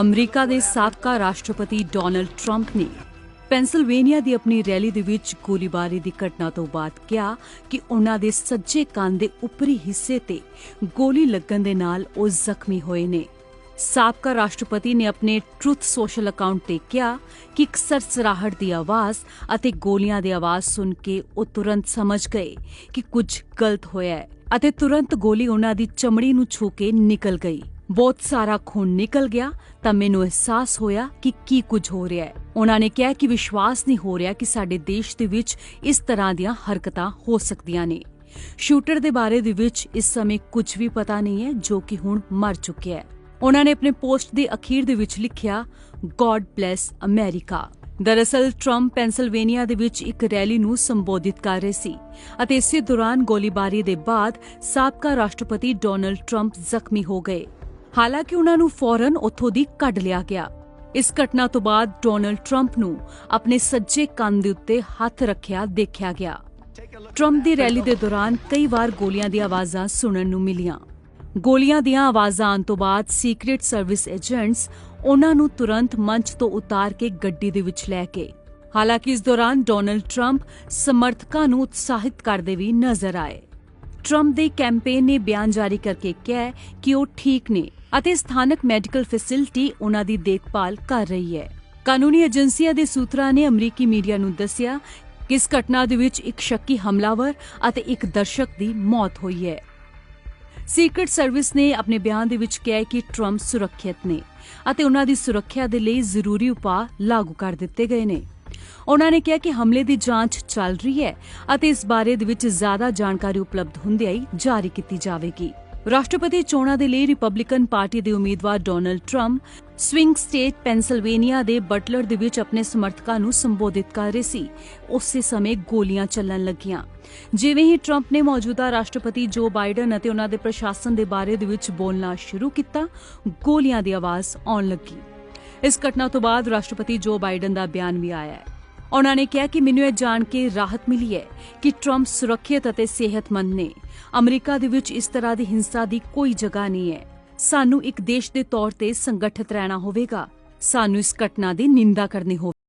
America ਦੇ ਸਾਬਕਾ ਰਾਸ਼ਟਰਪਤੀ ਡੋਨਲਡ ਟਰੰਪ ਨੇ ਪੈਂਸਿਲਵੇਨੀਆ ਦੀ ਆਪਣੀ ਰੈਲੀ ਦੇ ਵਿੱਚ ਗੋਲੀਬਾਰੀ ਦੀ ਘਟਨਾ ਤੋਂ ਬਾਅਦ ਕਿਹਾ ਕਿ ਉਹਨਾਂ ਦੇ ਸੱਜੇ ਕੰਨ ਦੇ ਉੱਪਰੀ ਹਿੱਸੇ ਤੇ ਗੋਲੀ ਲੱਗਣ ਦੇ ਨਾਲ ਉਹ ਜ਼ਖਮੀ ਹੋਏ ਨੇ। ਸਾਬਕਾ ਰਾਸ਼ਟਰਪਤੀ ਨੇ ਆਪਣੇ ਟਰੁਥ ਸੋਸ਼ਲ ਅਕਾਊਂਟ ਤੇ ਕਿਹਾ ਕਿ ਇੱਕ ਸਰਸਰਾਹਟ ਦੀ ਆਵਾਜ਼ ਅਤੇ ਗੋਲੀਆਂ ਦੀ ਆਵਾਜ਼ ਸੁਣ ਕੇ ਉਹ ਤੁਰੰਤ ਸਮਝ ਗਏ ਕਿ ਕੁਝ ਗਲਤ ਹੋਇਆ ਹੈ ਅਤੇ ਤੁਰੰਤ ਗੋਲੀ ਉਹਨਾਂ ਦੀ ਚਮੜੀ ਨੂੰ ਛੂ ਕੇ ਨਿਕਲ ਗਈ। ਬਹੁਤ ਸਾਰਾ ਖੂਨ ਨਿਕਲ ਗਿਆ ਤਾਂ ਮੈਨੂੰ ਅਹਿਸਾਸ ਹੋਇਆ ਕਿ ਕੀ ਕੁਝ ਹੋ ਰਿਹਾ ਹੈ। ਉਹਨਾਂ ਨੇ ਕਿਹਾ ਕਿ ਵਿਸ਼ਵਾਸ ਨਹੀਂ ਹੋ ਰਿਹਾ ਕਿ ਸਾਡੇ ਦੇਸ਼ ਦੇ ਵਿੱਚ ਇਸ ਤਰ੍ਹਾਂ ਦੀਆਂ ਹਰਕਤਾਂ ਹੋ ਸਕਦੀਆਂ ਨੇ। ਸ਼ੂਟਰ ਦੇ ਬਾਰੇ ਦੇ ਵਿੱਚ ਇਸ ਸਮੇਂ ਕੁਝ ਵੀ ਪਤਾ ਨਹੀਂ ਹੈ, ਜੋ ਕਿ ਹੁਣ ਮਰ ਚੁੱਕਿਆ ਹੈ। ਉਹਨਾਂ ਨੇ ਆਪਣੇ ਪੋਸਟ ਦੇ ਅਖੀਰ ਦੇ ਵਿੱਚ ਲਿਖਿਆ ਗੋਡ ਬlesਸ ਅਮਰੀਕਾ ਦਰਅਸਲ, ਟਰੰਪ ਪੈਂਸਿਲਵੇਨੀਆ ਦੇ ਵਿੱਚ ਇੱਕ ਰੈਲੀ ਨੂੰ ਸੰਬੋਧਿਤ ਕਰ ਰਹੇ ਸੀ ਅਤੇ ਇਸੇ ਦੌਰਾਨ ਗੋਲੀਬਾਰੀ ਦੇ ਬਾਅਦ ਸਾਬਕਾ ਰਾਸ਼ਟਰਪਤੀ ਡੋਨਲਡ ਟਰੰਪ ਜ਼ਖਮੀ ਹੋ ਗਏ। ਹਾਲਾਂਕਿ ਉਹਨਾਂ ਨੂੰ ਫੌਰਨ ਉੱਥੋਂ ਦੀ ਕੱਢ ਲਿਆ ਗਿਆ। ਇਸ ਘਟਨਾ ਤੋਂ ਬਾਅਦ ਡੋਨਲਡ ਟਰੰਪ ਨੂੰ ਆਪਣੇ ਸੱਜੇ ਕੰਨ ਦੇ ਉੱਤੇ ਹੱਥ ਰੱਖਿਆ ਦੇਖਿਆ ਗਿਆ। ਟਰੰਪ ਦੀ ਰੈਲੀ ਦੇ ਦੌਰਾਨ ਕਈ ਵਾਰ ਗੋਲੀਆਂ ਦੀਆਂ ਆਵਾਜ਼ਾਂ ਸੁਣਨ ਨੂੰ ਮਿਲੀਆਂ। ਗੋਲੀਆਂ ਦੀਆਂ ਆਵਾਜ਼ਾਂ ਆਉਣ ਤੋਂ ਬਾਅਦ ਸੀਕ੍ਰੀਟ ਸਰਵਿਸ ਏਜੰਟਸ ਉਹਨਾਂ ਨੂੰ ਤੁਰੰਤ ਮੰਚ ਤੋਂ ਉਤਾਰ ਕੇ ਗੱਡੀ ਦੇ ਵਿੱਚ ਲੈ ਕੇ। ਹਾਲਾਂਕਿ ਇਸ ਦੌਰਾਨ ਡੋਨਲਡ ਟਰੰਪ ਸਮਰਥਕਾਂ ਨੂੰ ਉਤਸ਼ਾਹਿਤ ਕਰਦੇ ਵੀ ਨਜ਼ਰ ਆਏ। ਟਰੰਪ ਦੇ ਕੈਂਪੇਨ ਨੇ ਬਿਆਨ ਜਾਰੀ ਕਰਕੇ ਕਿਹਾ ਹੈ ਕਿ ਉਹ ਠੀਕ ਨੇ। ਅਤੇ ਸਥਾਨਕ ਮੈਡੀਕਲ ਫੈਸਿਲਿਟੀ ਉਹਨਾਂ ਦੀ ਦੇਖਭਾਲ ਕਰ ਰਹੀ ਹੈ। ਕਾਨੂੰਨੀ ਏਜੰਸੀਆਂ ਦੇ ਸੂਤਰਾਂ ਨੇ ਅਮਰੀਕੀ ਮੀਡੀਆ ਨੂੰ ਦੱਸਿਆ ਕਿ ਇਸ ਘਟਨਾ ਦੇ ਵਿੱਚ ਇੱਕ ਸ਼ੱਕੀ ਹਮਲਾਵਰ ਅਤੇ ਇੱਕ ਦਰਸ਼ਕ ਦੀ ਮੌਤ ਹੋਈ ਹੈ। ਸੀਕ੍ਰੀਟ ਸਰਵਿਸ ਨੇ ਆਪਣੇ ਬਿਆਨ ਦੇ ਵਿੱਚ ਕਿਹਾ ਕਿ ਟਰੰਪ ਸੁਰੱਖਿਅਤ ਨੇ ਅਤੇ ਉਹਨਾਂ ਦੀ ਸੁਰੱਖਿਆ ਦੇ ਲਈ ਜ਼ਰੂਰੀ ਉਪਾਅ ਲਾਗੂ ਕਰ ਦਿੱਤੇ ਗਏ ਨੇ। ਉਹਨਾਂ ਨੇ ਕਿਹਾ ਕਿ ਹਮਲੇ ਦੀ ਜਾਂਚ ਚੱਲ ਰਹੀ ਹੈ ਅਤੇ ਇਸ ਬਾਰੇ ਦੇ ਵਿੱਚ ਜ਼ਿਆਦਾ ਜਾਣਕਾਰੀ ਉਪਲਬਧ ਹੁੰਦਿਆਂ ਹੀ ਜਾਰੀ ਕੀਤੀ ਜਾਵੇਗੀ। ਰਾਸ਼ਟਰਪਤੀ ਚੋਣਾਂ ਦੇ ਲਈ ਰਿਪਬਲਿਕਨ ਪਾਰਟੀ ਦੇ ਉਮੀਦਵਾਰ Donald Trump swing state Pennsylvania ਦੇ ਬਟਲਰ ਦੇ ਵਿੱਚ ਆਪਣੇ ਸਮਰਥਕਾਂ ਨੂੰ ਸੰਬੋਧਿਤ ਕਰ ਰਹੇ ਸੀ। ਉਸੇ ਸਮੇਂ ਗੋਲੀਆਂ ਚੱਲਣ ਲੱਗੀਆਂ। ਜਿਵੇਂ ਹੀ ਟਰੰਪ ਨੇ ਮੌਜੂਦਾ ਰਾਸ਼ਟਰਪਤੀ ਜੋ ਬਾਈਡਨ ਅਤੇ ਉਹਨਾਂ ਦੇ ਪ੍ਰਸ਼ਾਸਨ ਦੇ ਬਾਰੇ ਦੇ ਵਿੱਚ ਬੋਲਣਾ ਸ਼ੁਰੂ ਕੀਤਾ, ਗੋਲੀਆਂ ਦੀ ਆਵਾਜ਼ ਆਉਣ ਲੱਗੀ। ਇਸ ਘਟਨਾ ਤੋਂ ਬਾਅਦ ਰਾਸ਼ਟਰਪਤੀ ਜੋ ਬਾਈਡਨ ਦਾ ਬਿਆਨ ਵੀ ਆਇਆ ਹੈ। ਉਹਨਾਂ ਨੇ ਕਿਹਾ ਕਿ ਮੈਨੂੰ ਇਹ ਜਾਣ ਕੇ ਰਾਹਤ ਮਿਲੀ ਹੈ ਕਿ ਟਰੰਪ ਸੁਰੱਖਿਅਤ ਅਤੇ ਸਿਹਤਮੰਦ ਨੇ। ਅਮਰੀਕਾ ਦੇ ਵਿੱਚ ਇਸ ਤਰ੍ਹਾਂ ਦੀ ਹਿੰਸਾ ਦੀ ਕੋਈ ਜਗ੍ਹਾ ਨਹੀਂ ਹੈ। ਸਾਨੂੰ ਇੱਕ ਦੇਸ਼ ਦੇ ਤੌਰ ਤੇ ਸੰਗਠਿਤ ਰਹਿਣਾ ਹੋਵੇਗਾ। ਸਾਨੂੰ ਇਸ ਘਟਨਾ ਦੀ ਨਿੰਦਾ ਕਰਨੀ ਹੋਵੇਗੀ।